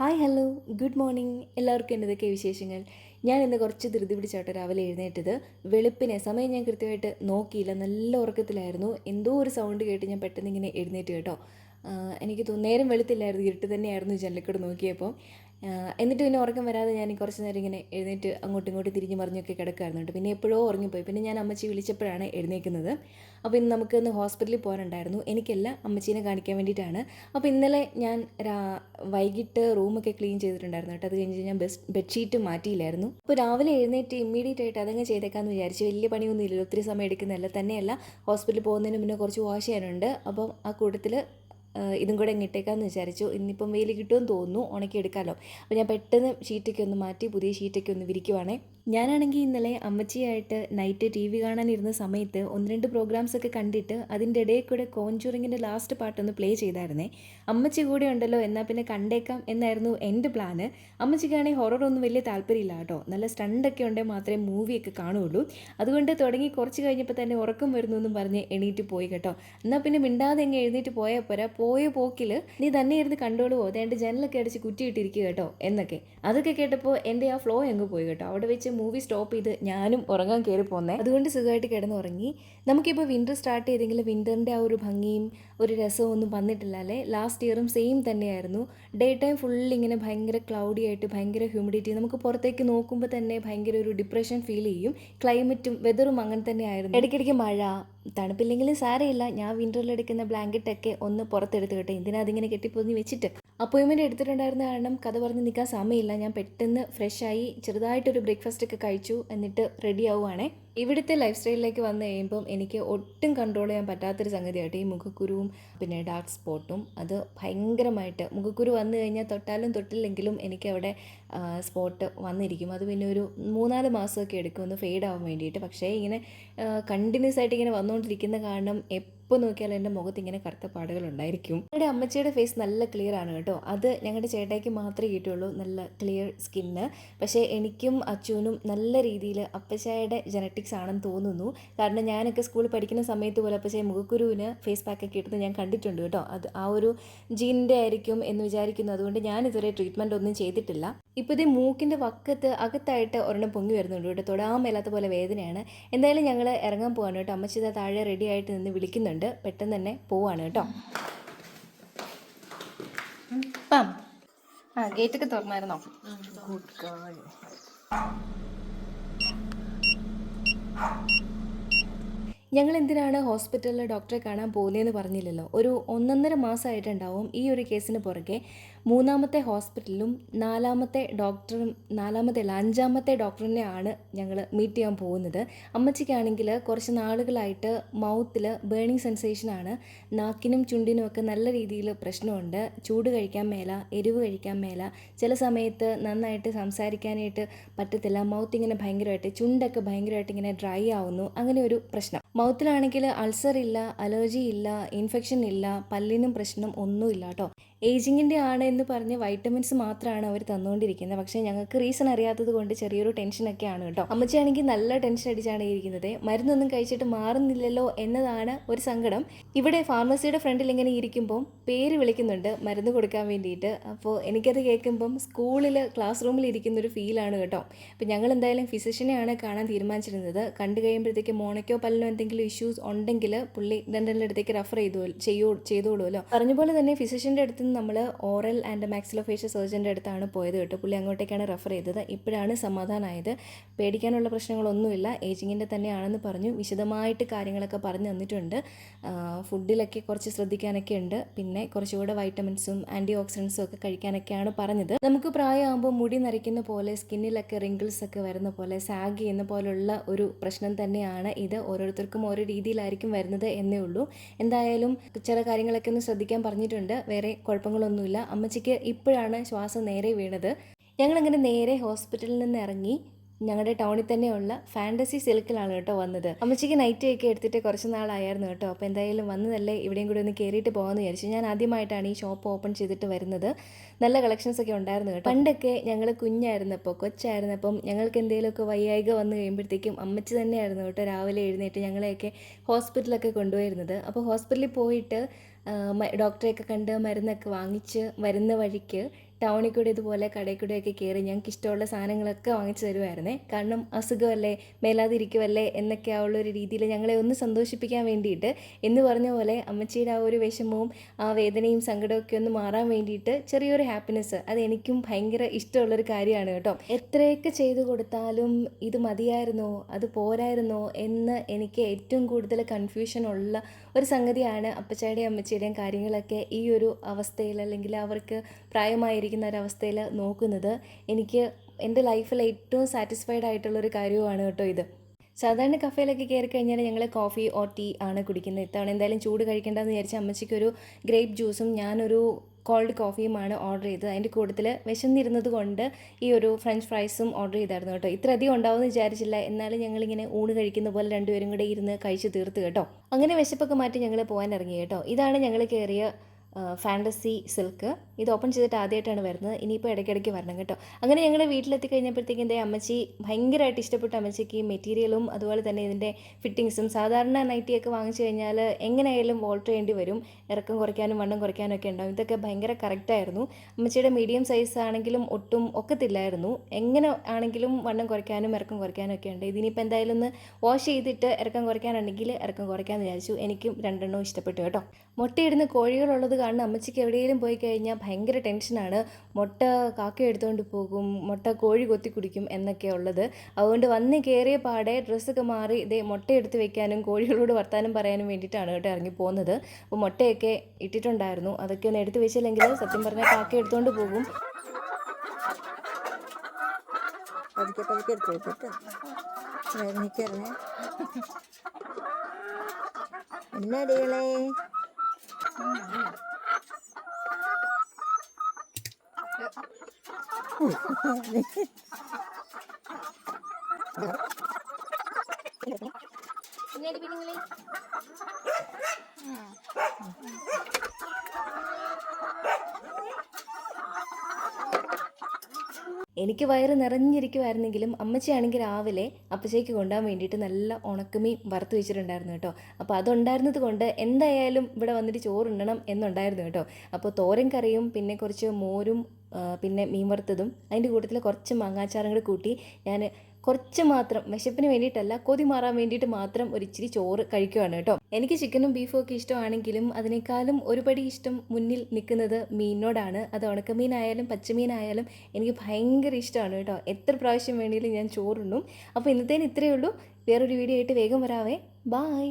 Hi hello. Good morning. എല്ലാവർക്കും എന്നതൊക്കെ വിശേഷങ്ങൾ? ഞാൻ ഇന്ന് കുറച്ച് ധൃതി പിടിച്ചാട്ടോ രാവിലെ എഴുന്നേറ്റത്. വെളുപ്പിനെ സമയം ഞാൻ കൃത്യമായിട്ട് നോക്കിയില്ല. നല്ല ഉറക്കത്തിലായിരുന്നു. എന്തോ ഒരു സൗണ്ട് കേട്ട് ഞാൻ പെട്ടെന്ന് ഇങ്ങനെ എഴുന്നേറ്റ് കേട്ടോ. എനിക്ക് നേരം വെളുത്തില്ലായിരുന്നു. ഇരുട്ട് തന്നെയായിരുന്നു ജനലിക്കൂടെ നോക്കിയപ്പോൾ എന്നിട്ട് പിന്നെ ഉറക്കം വരാതെ ഞാൻ കുറച്ച് നേരം ഇങ്ങനെ എഴുന്നേറ്റ് അങ്ങോട്ടും ഇങ്ങോട്ടും തിരിഞ്ഞ് മറിഞ്ഞൊക്കെ കിടക്കായിരുന്നു കേട്ടോ. പിന്നെ എപ്പോഴോ ഉറങ്ങിപ്പോയി. പിന്നെ ഞാൻ അമ്മച്ചി വിളിച്ചപ്പോഴാണ് എഴുന്നേക്കുന്നത് അപ്പോൾ ഇന്ന് നമുക്ക് ഇന്ന് ഹോസ്പിറ്റലിൽ പോകാനുണ്ടായിരുന്നു. എനിക്കല്ല അമ്മച്ചീനെ കാണിക്കാൻ വേണ്ടിയിട്ടാണ്. അപ്പോൾ ഇന്നലെ ഞാൻ വൈകിട്ട് റൂമൊക്കെ ക്ലീൻ ചെയ്തിട്ടുണ്ടായിരുന്നു കേട്ടോ. അത് കഴിഞ്ഞ് ഞാൻ ബെസ് ബെഡ്ഷീറ്റ് മാറ്റിയില്ലായിരുന്നു. അപ്പോൾ രാവിലെ എഴുന്നേറ്റ് ഇമ്മീഡിയറ്റ് ആയിട്ട് അതങ്ങ് ചെയ്തേക്കാമെന്ന് വിചാരിച്ചു വലിയ പണിയൊന്നും ഇല്ലല്ലോ ഒത്തിരി സമയം എടുക്കുന്നതല്ല. തന്നെയല്ല ഹോസ്പിറ്റലിൽ പോകുന്നതിന് മുന്നേ കുറച്ച് വാഷ് ചെയ്യാനുണ്ട്. അപ്പം ആ കൂട്ടത്തിൽ ഇതും കൂടെ ഇങ്ങിട്ടേക്കാന്ന് വിചാരിച്ചു. ഇന്നിപ്പം വെയിൽ കിട്ടുമെന്ന് തോന്നുന്നു. ഉണക്കി എടുക്കാമല്ലോ അപ്പോൾ ഞാൻ പെട്ടെന്ന് ഷീറ്റൊക്കെ ഒന്ന് മാറ്റി പുതിയ ഷീറ്റൊക്കെ ഒന്ന് വിരിക്കുവാണേ. ഞാനാണെങ്കിൽ ഇന്നലെ അമ്മച്ചിയായിട്ട് നൈറ്റ് ടി വി കാണാനിരുന്ന സമയത്ത് ഒന്ന് രണ്ട് പ്രോഗ്രാംസ് ഒക്കെ കണ്ടിട്ട് അതിന്റെ ഇടയിൽ കൂടെ കോഞ്ചൂറിങ്ങിന്റെ ലാസ്റ്റ് പാട്ടൊന്ന് പ്ലേ ചെയ്തായിരുന്നേ. അമ്മച്ചി കൂടെ ഉണ്ടല്ലോ എന്നാൽ പിന്നെ കണ്ടേക്കാം എന്നായിരുന്നു എന്റെ പ്ലാന് അമ്മച്ചിക്കാണെങ്കിൽ ഹൊറർ ഒന്നും വലിയ താല്പര്യമില്ല കേട്ടോ. നല്ല സ്റ്റണ്ടൊക്കെ ഉണ്ടെങ്കിൽ മാത്രമേ മൂവിയൊക്കെ കാണുകയുള്ളൂ അതുകൊണ്ട് തുടങ്ങി കുറച്ച് കഴിഞ്ഞപ്പോൾ തന്നെ ഉറക്കം വരുന്നു എന്നും പറഞ്ഞ് എണീറ്റ് പോയി കേട്ടോ. എന്നാൽ പിന്നെ മിണ്ടാതെ എങ്ങനെ എഴുന്നേറ്റ് പോയാൽ പോരാ. പോയ പോക്കിൽ നീ തന്നെ ഇരുന്ന് കണ്ടോളുവോ? അതേണ്ട ജനലൊക്കെ അടിച്ച് കുറ്റിയിട്ടിരിക്കുക കേട്ടോ എന്നൊക്കെ. അതൊക്കെ കേട്ടപ്പോൾ എന്റെ ആ ഫ്ലോ അങ്ങ് പോയി കേട്ടോ. അവിടെ വെച്ച് മൂവി സ്റ്റോപ്പ് ചെയ്ത് ഞാനും ഉറങ്ങാൻ കയറി പോന്നേ. അതുകൊണ്ട് സുഖമായിട്ട് കിടന്നുറങ്ങി. നമുക്കിപ്പോൾ വിന്റർ സ്റ്റാർട്ട് ചെയ്തെങ്കിൽ വിന്ററിന്റെ ആ ഒരു ഭംഗിയും ഒരു രസമൊന്നും വന്നിട്ടില്ല അല്ലേ? ലാസ്റ്റ് ഇയറും സെയിം തന്നെയായിരുന്നു. ഡേ ടൈം ഫുൾ ഇങ്ങനെ ഭയങ്കര ക്ലൗഡി ആയിട്ട് ഭയങ്കര ഹ്യൂമിഡിറ്റി നമുക്ക് പുറത്തേക്ക് നോക്കുമ്പോൾ തന്നെ ഭയങ്കര ഒരു ഡിപ്രഷൻ ഫീൽ ചെയ്യും. ക്ലൈമറ്റും വെതറും അങ്ങനെ തന്നെയായിരുന്നു. ഇടയ്ക്കിടയ്ക്ക് മഴ തണുപ്പില്ലെങ്കിലും സാരമില്ല. ഞാൻ വിന്ററിൽ എടുക്കുന്ന ബ്ലാങ്കറ്റൊക്കെ ഒന്ന് പുറത്തെടുത്ത് കേട്ടെ. എന്തിനാ അതിങ്ങനെ കെട്ടിപ്പൊതിഞ്ഞ് വെച്ചിട്ട്? അപ്പോയിൻമെന്റ് എടുത്തിട്ടുണ്ടായിരുന്ന കാരണം കഥ പറഞ്ഞ് നിൽക്കാൻ സമയമില്ല. ഞാൻ പെട്ടെന്ന് ഫ്രഷായി ചെറുതായിട്ടൊരു ബ്രേക്ക്ഫാസ്റ്റ് ഒക്കെ കഴിച്ചു. എന്നിട്ട് റെഡി ആവുകയാണേ ഇവിടുത്തെ ലൈഫ് സ്റ്റൈലിലേക്ക് വന്നു കഴിയുമ്പം എനിക്ക് ഒട്ടും കൺട്രോൾ ചെയ്യാൻ പറ്റാത്തൊരു സംഗതിയായിട്ട് ഈ മുഖക്കുരുവും പിന്നെ ഡാർക്ക് സ്പോട്ടും അത് ഭയങ്കരമായിട്ട് മുഖക്കുരു വന്നു കഴിഞ്ഞാൽ തൊട്ടാലും തൊട്ടില്ലെങ്കിലും എനിക്ക് അവിടെ സ്പോട്ട് വന്നിരിക്കും. അത് പിന്നെ ഒരു മൂന്നാൽ മാസമൊക്കെ എടുക്കും ഒന്ന് ഫെയ്ഡ് ആവാൻ വേണ്ടിയിട്ട്. പക്ഷേ ഇങ്ങനെ കണ്ടിന്യൂസ് ആയിട്ട് ഇങ്ങനെ വന്നുകൊണ്ടിരിക്കുന്ന കാരണം എപ്പോൾ നോക്കിയാൽ എന്റെ മുഖത്ത് ഇങ്ങനെ കറുത്ത പാടുകൾ ഉണ്ടായിരിക്കും. ഞങ്ങളുടെ അമ്മച്ചിയുടെ ഫേസ് നല്ല ക്ലിയർ ആണ് കേട്ടോ. അത് ഞങ്ങളുടെ ചേട്ടായിക്ക് മാത്രമേ കിട്ടുള്ളൂ നല്ല ക്ലിയർ സ്കിന്ന് പക്ഷേ എനിക്കും അച്ചുവിനും നല്ല രീതിയിൽ അപ്പച്ചായുടെ ജനറ്റിക്സ് ആണെന്ന് തോന്നുന്നു. കാരണം ഞാനൊക്കെ സ്കൂളിൽ പഠിക്കുന്ന സമയത്ത് പോലെ അപ്പച്ചായ മുഖക്കുരുവിന് ഫേസ് പാക്കൊക്കെ ഇടുന്നത് ഞാൻ കണ്ടിട്ടുണ്ട് കേട്ടോ. അത് ആ ഒരു ജീനിന്റെ ആയിരിക്കും എന്ന് വിചാരിക്കുന്നു. അതുകൊണ്ട് ഞാൻ ഇതുവരെ ട്രീറ്റ്മെന്റ് ഒന്നും ചെയ്തിട്ടില്ല. ഇപ്പോൾ ഇത് മൂക്കിന്റെ വക്കത്ത് അകത്തായിട്ട് ഒരെണ്ണം പൊങ്ങി വരുന്നുണ്ട് കേട്ടോ. തൊടാൻ മേലാത്ത പോലെ വേദനയാണ്. എന്തായാലും ഞങ്ങൾ ഇറങ്ങാൻ പോവാണ് കേട്ടോ. അമ്മച്ചി താഴെ റെഡി ആയിട്ട് നിന്ന് വിളിക്കുന്നുണ്ട്. പെട്ടെന്ന് തന്നെ പോവാണ് കേട്ടോ. പം ആ ഗേറ്റൊക്കെ തുറന്നായിരുന്നോ? ഞങ്ങൾ എന്തിനാണ് ഹോസ്പിറ്റലിലെ ഡോക്ടറെ കാണാൻ പോകുന്നതെന്ന് പറഞ്ഞില്ലല്ലോ. ഒരു ഒന്നൊന്നര മാസമായിട്ടുണ്ടാവും ഈ ഒരു കേസിന് പുറകെ. മൂന്നാമത്തെ ഹോസ്പിറ്റലിലും നാലാമത്തെ ഡോക്ടറും നാലാമത്തെ അല്ല അഞ്ചാമത്തെ ഡോക്ടറിനെയാണ് ഞങ്ങൾ മീറ്റ് ചെയ്യാൻ പോകുന്നത്. അമ്മച്ചിക്കാണെങ്കിൽ കുറച്ച് നാളുകളായിട്ട് മൗത്തിൽ ബേണിംഗ് സെൻസേഷനാണ്. നാക്കിനും ചുണ്ടിനും ഒക്കെ നല്ല രീതിയിൽ പ്രശ്നമുണ്ട്. ചൂട് കഴിക്കാൻ മേല എരിവ് കഴിക്കാൻ മേല. ചില സമയത്ത് നന്നായിട്ട് സംസാരിക്കാനായിട്ട് പറ്റത്തില്ല. മൗത്ത് ഇങ്ങനെ ഭയങ്കരമായിട്ട് ചുണ്ടൊക്കെ ഭയങ്കരമായിട്ട് ഇങ്ങനെ ഡ്രൈ ആവുന്നു. അങ്ങനെ ഒരു പ്രശ്നം. മൗത്തിലാണെങ്കിൽ അൾസർ ഇല്ല അലർജി ഇല്ല ഇൻഫെക്ഷൻ ഇല്ല പല്ലിനും പ്രശ്നം ഒന്നുമില്ല കേട്ടോ. ഏജിങ്ങിന്റെ ആണ് എന്ന് പറഞ്ഞ് വൈറ്റമിൻസ് മാത്രമാണ് അവർ തന്നുകൊണ്ടിരിക്കുന്നത്. പക്ഷേ ഞങ്ങൾക്ക് റീസൺ അറിയാത്തത് കൊണ്ട് ചെറിയൊരു ടെൻഷനൊക്കെയാണ് കേട്ടോ. അമ്മച്ചാണെങ്കിൽ നല്ല ടെൻഷൻ അടിച്ചാണ് ഇരിക്കുന്നത്. മരുന്നൊന്നും കഴിച്ചിട്ട് മാറുന്നില്ലല്ലോ എന്നതാണ് ഒരു സങ്കടം. ഇവിടെ ഫാർമസിയുടെ ഫ്രണ്ടിൽ ഇങ്ങനെ ഇരിക്കുമ്പം പേര് വിളിക്കുന്നുണ്ട് മരുന്ന് കൊടുക്കാൻ വേണ്ടിയിട്ട്. അപ്പോൾ എനിക്കത് കേൾക്കുമ്പം സ്കൂളിൽ ക്ലാസ് റൂമിൽ ഇരിക്കുന്ന ഒരു ഫീലാണ് കേട്ടോ. അപ്പോൾ ഞങ്ങൾ എന്തായാലും ഫിസിഷ്യനെയാണ് കാണാൻ തീരുമാനിച്ചിരുന്നത്. കണ്ടു കഴിയുമ്പോഴത്തേക്ക് മോണയ്ക്കോ പല്ലിനോ എന്തെങ്കിലും ഇഷ്യൂസ് ഉണ്ടെങ്കിൽ പുള്ളി ഡെന്റലിന്റെ അടുത്തേക്ക് റെഫർ ചെയ്തു ചെയ്യോ ചെയ്തോളുമല്ലോ പറഞ്ഞ പോലെ തന്നെ ഫിസിഷ്യന്റെ അടുത്ത് നിന്ന് നമ്മൾ ഓറൽ ആൻഡ് മാക്സിലോഫേഷ്യൽ സർജന്റെ അടുത്താണ് പോയത് കേട്ടോ. പുള്ളി അങ്ങോട്ടേക്കാണ് റെഫർ ചെയ്തത്. ഇപ്പോഴാണ് സമാധാനമായത് പേടിക്കാനുള്ള പ്രശ്നങ്ങളൊന്നുമില്ല. ഏജിങ്ങിന്റെ തന്നെയാണെന്ന് പറഞ്ഞു. വിശദമായിട്ട് കാര്യങ്ങളൊക്കെ പറഞ്ഞു തന്നിട്ടുണ്ട്. ഫുഡിലൊക്കെ കുറച്ച് ശ്രദ്ധിക്കാനൊക്കെ ഉണ്ട്. പിന്നെ കുറച്ചുകൂടെ വൈറ്റമിൻസും ആന്റി ഓക്സിഡൻസും ഒക്കെ കഴിക്കാനൊക്കെയാണ് പറഞ്ഞത്. നമുക്ക് പ്രായമാകുമ്പോൾ മുടി നരയ്ക്കുന്ന പോലെ സ്കിന്നിലൊക്കെ റിങ്കിൾസ് ഒക്കെ വരുന്ന പോലെ സാഗ് ചെയ്യുന്ന പോലുള്ള ഒരു പ്രശ്നം തന്നെയാണ് ഇത് ഓരോരുത്തർക്കും ഓരോ രീതിയിലായിരിക്കും വരുന്നത് എന്നേ ഉള്ളൂ. എന്തായാലും ചില കാര്യങ്ങളൊക്കെ ഒന്ന് ശ്രദ്ധിക്കാൻ പറഞ്ഞിട്ടുണ്ട്. വേറെ കുഴപ്പങ്ങളൊന്നുമില്ല. അമ്മച്ചിക്ക് ഇപ്പോഴാണ് ശ്വാസം നേരെ വീണത്. ഞങ്ങളങ്ങനെ നേരെ ഹോസ്പിറ്റലിൽ നിന്ന് ഇറങ്ങി ഞങ്ങളുടെ ടൗണിൽ തന്നെയുള്ള ഫാന്റസി സിൽക്കിലാണ് കേട്ടോ വന്നത്. അമ്മച്ചിക്ക് നൈറ്റ് ഒക്കെ എടുത്തിട്ട് കുറച്ച് നാളായിരുന്നു കേട്ടോ. അപ്പോൾ എന്തായാലും വന്നതല്ലേ ഇവിടെയും കൂടി ഒന്ന് കയറിയിട്ട് പോകാമെന്ന് വിചാരിച്ചു. ഞാൻ ആദ്യമായിട്ടാണ് ഈ ഷോപ്പ് ഓപ്പൺ ചെയ്തിട്ട് വരുന്നത്. നല്ല കളക്ഷൻസ് ഒക്കെ ഉണ്ടായിരുന്നു കേട്ടോ. പണ്ടൊക്കെ ഞങ്ങൾ കുഞ്ഞായിരുന്നപ്പോൾ കൊച്ചായിരുന്നപ്പം ഞങ്ങൾക്ക് എന്തെങ്കിലുമൊക്കെ വയ്യായിക വന്നു കഴിയുമ്പോഴത്തേക്കും അമ്മച്ചി തന്നെയായിരുന്നു കേട്ടോ രാവിലെ എഴുന്നേറ്റ് ഞങ്ങളെയൊക്കെ ഹോസ്പിറ്റലൊക്കെ കൊണ്ടുപോയിരുന്നത്. അപ്പോൾ ഹോസ്പിറ്റലിൽ പോയിട്ട് ഡോക്ടറെയൊക്കെ കണ്ട് മരുന്നൊക്കെ വാങ്ങിച്ച് വരുന്ന വഴിക്ക് ടൗണിൽ കൂടെ ഇതുപോലെ കടയിൽ കൂടെയൊക്കെ കയറി ഞങ്ങൾക്ക് ഇഷ്ടമുള്ള സാധനങ്ങളൊക്കെ വാങ്ങിച്ചു തരുമായിരുന്നേ. കാരണം അസുഖമല്ലേ മേലാതിരിക്കുമല്ലേ എന്നൊക്കെ ആ ഉള്ളൊരു രീതിയിൽ ഞങ്ങളെ ഒന്ന് സന്തോഷിപ്പിക്കാൻ വേണ്ടിയിട്ട് എന്ന് പറഞ്ഞ പോലെ അമ്മച്ചിയുടെ ആ ഒരു വിഷമവും ആ വേദനയും സങ്കടമൊക്കെ ഒന്ന് മാറാൻ വേണ്ടിയിട്ട് ചെറിയൊരു ഹാപ്പിനെസ് അത് എനിക്കും ഭയങ്കര ഇഷ്ടമുള്ളൊരു കാര്യമാണ് കേട്ടോ. എത്രയൊക്കെ ചെയ്തു കൊടുത്താലും ഇത് മതിയായിരുന്നോ അത് പോരായിരുന്നോ എന്ന് എനിക്ക് ഏറ്റവും കൂടുതൽ കൺഫ്യൂഷൻ ഉള്ള ഒരു സംഗതിയാണ് അപ്പച്ചായുടെയും അമ്മച്ചിയുടെയും കാര്യങ്ങളൊക്കെ ഈ ഒരു അവസ്ഥയിൽ അല്ലെങ്കിൽ അവർക്ക് പ്രായമായിരിക്കുന്ന ഒരവസ്ഥയിൽ നോക്കുന്നത് എനിക്ക് എന്റെ ലൈഫിൽ ഏറ്റവും സാറ്റിസ്ഫൈഡ് ആയിട്ടുള്ളൊരു കാര്യവുമാണ് കേട്ടോ ഇത്. സാധാരണ കഫേയിലൊക്കെ കയറി കഴിഞ്ഞാൽ ഞങ്ങൾ കോഫി ഓർ ടീ ആണ് കുടിക്കുന്നത്. ഇത്തവണ എന്തായാലും ചൂട് കഴിക്കേണ്ടതെന്ന് വിചാരിച്ച അമ്മച്ചിക്കൊരു ഗ്രേപ്പ് ജ്യൂസും ഞാനൊരു കോൾഡ് കോഫിയുമാണ് ഓർഡർ ചെയ്തത്. അതിന്റെ കൂട്ടത്തിൽ വിശന്നിരുന്നത് കൊണ്ട് ഈ ഒരു ഫ്രഞ്ച് ഫ്രൈസും ഓർഡർ ചെയ്തായിരുന്നു കേട്ടോ. ഇത്ര അധികം ഉണ്ടാവുമെന്ന് വിചാരിച്ചില്ല. എന്നാലും ഞങ്ങളിങ്ങനെ ഊണ് കഴിക്കുന്ന പോലെ രണ്ടുപേരും കൂടെ ഇരുന്ന് കഴിച്ച് തീർത്ത് കേട്ടോ. അങ്ങനെ വിശപ്പൊക്കെ മാറ്റി ഞങ്ങൾ പോകാൻ ഇറങ്ങി കേട്ടോ. ഇതാണ് ഞങ്ങൾ കയറിയ ഫാന്റസി സിൽക്ക് ഇത് ഓപ്പൺ ചെയ്തിട്ട് ആദ്യമായിട്ടാണ് വരുന്നത്. ഇനിയിപ്പോൾ ഇടയ്ക്കിടയ്ക്ക് വരണം കേട്ടോ. അങ്ങനെ ഞങ്ങൾ വീട്ടിലെത്തി കഴിഞ്ഞപ്പോഴത്തേക്കും എന്റെ അമ്മച്ചി ഭയങ്കരമായിട്ട് ഇഷ്ടപ്പെട്ട അമ്മച്ചിക്ക് മെറ്റീരിയലും അതുപോലെ തന്നെ ഇതിന്റെ ഫിറ്റിങ്സും സാധാരണ നൈറ്റിയൊക്കെ വാങ്ങിച്ചു കഴിഞ്ഞാൽ എങ്ങനെയായാലും വോൾട്ട് ചെയ്യേണ്ടി വരും. ഇറക്കം കുറയ്ക്കാനും വണ്ണം കുറയ്ക്കാനും ഒക്കെ ഉണ്ടാവും. ഇതൊക്കെ ഭയങ്കര കറക്റ്റായിരുന്നു അമ്മച്ചിയുടെ മീഡിയം സൈസ് ആണെങ്കിലും ഒട്ടും ഒക്കത്തില്ലായിരുന്നു. എങ്ങനെ ആണെങ്കിലും വണ്ണം കുറയ്ക്കാനും ഇറക്കം കുറയ്ക്കാനും ഒക്കെ ഉണ്ട്. ഇതിനിപ്പോൾ എന്തായാലും ഒന്ന് വാഷ് ചെയ്തിട്ട് ഇറക്കം കുറയ്ക്കാനുണ്ടെങ്കിൽ ഇറക്കം കുറയ്ക്കാമെന്ന് വിചാരിച്ചു. എനിക്കും രണ്ടെണ്ണവും ഇഷ്ടപ്പെട്ടു കേട്ടോ. മുട്ടയിടുന്ന കോഴികളുള്ളത് കാരണം അമ്മച്ചിക്ക് എവിടെയെങ്കിലും പോയി കഴിഞ്ഞാൽ ഭയങ്കര ടെൻഷനാണ്. മുട്ട കാക്ക എടുത്തുകൊണ്ട് പോകും മുട്ട കോഴി കൊത്തി കുടിക്കും എന്നൊക്കെ ഉള്ളത്. അതുകൊണ്ട് വന്ന് കയറിയ പാടെ ഡ്രസ്സൊക്കെ മാറി ഇതേ മുട്ട എടുത്ത് വെക്കാനും കോഴികളോട് വർത്താനം പറയാനും വേണ്ടിയിട്ടാണ് കേട്ടോ ഇറങ്ങി പോകുന്നത്. അപ്പോൾ മുട്ടയൊക്കെ ഇട്ടിട്ടുണ്ടായിരുന്നു. അതൊക്കെ ഒന്ന് എടുത്ത് വെച്ചില്ലെങ്കിൽ സത്യം പറഞ്ഞാൽ കാക്ക എടുത്തുകൊണ്ട് പോകും. പതുക്കെ പതുക്കെ എനിക്ക് വയറ് നിറഞ്ഞിരിക്കുമായിരുന്നെങ്കിലും അമ്മച്ചിയാണെങ്കിൽ രാവിലെ അപ്പച്ചയ്ക്ക് കൊണ്ടുപോകാൻ വേണ്ടിയിട്ട് നല്ല ഉണക്കമീൻ വറുത്ത് വെച്ചിട്ടുണ്ടായിരുന്നു കേട്ടോ. അപ്പോൾ അതുണ്ടായിരുന്നത് കൊണ്ട് എന്തായാലും ഇവിടെ വന്നിട്ട് ചോറുണ്ണണം എന്നുണ്ടായിരുന്നു കേട്ടോ. അപ്പോൾ തോരൻ കറിയും പിന്നെ കുറച്ച് മോരും പിന്നെ മീൻ വറുത്തതും അതിന്റെ കൂട്ടത്തിൽ കുറച്ച് മാങ്ങാച്ചാറും കൂടി കൂട്ടി ഞാൻ കുറച്ച് മാത്രം വിശപ്പിന് വേണ്ടിയിട്ടല്ല കൊതി മാറാൻ വേണ്ടിയിട്ട് മാത്രം ഒരു ഇച്ചിരി ചോറ് കഴിക്കുവാണ് കേട്ടോ. എനിക്ക് ചിക്കനും ബീഫും ഒക്കെ ഇഷ്ടമാണെങ്കിലും അതിനേക്കാളും ഒരുപടി ഇഷ്ടം മുന്നിൽ നിൽക്കുന്നത് മീനിനോടാണ്. അത് ഉണക്കമീനായാലും പച്ചമീനായാലും എനിക്ക് ഭയങ്കര ഇഷ്ടമാണ് കേട്ടോ. എത്ര പ്രാവശ്യം വേണമെങ്കിലും ഞാൻ ചോറുണ്ണും. അപ്പോൾ ഇന്നത്തേന് ഇത്രയേ ഉള്ളൂ. വേറൊരു വീഡിയോ ആയിട്ട് വേഗം വരാവേ. ബായ്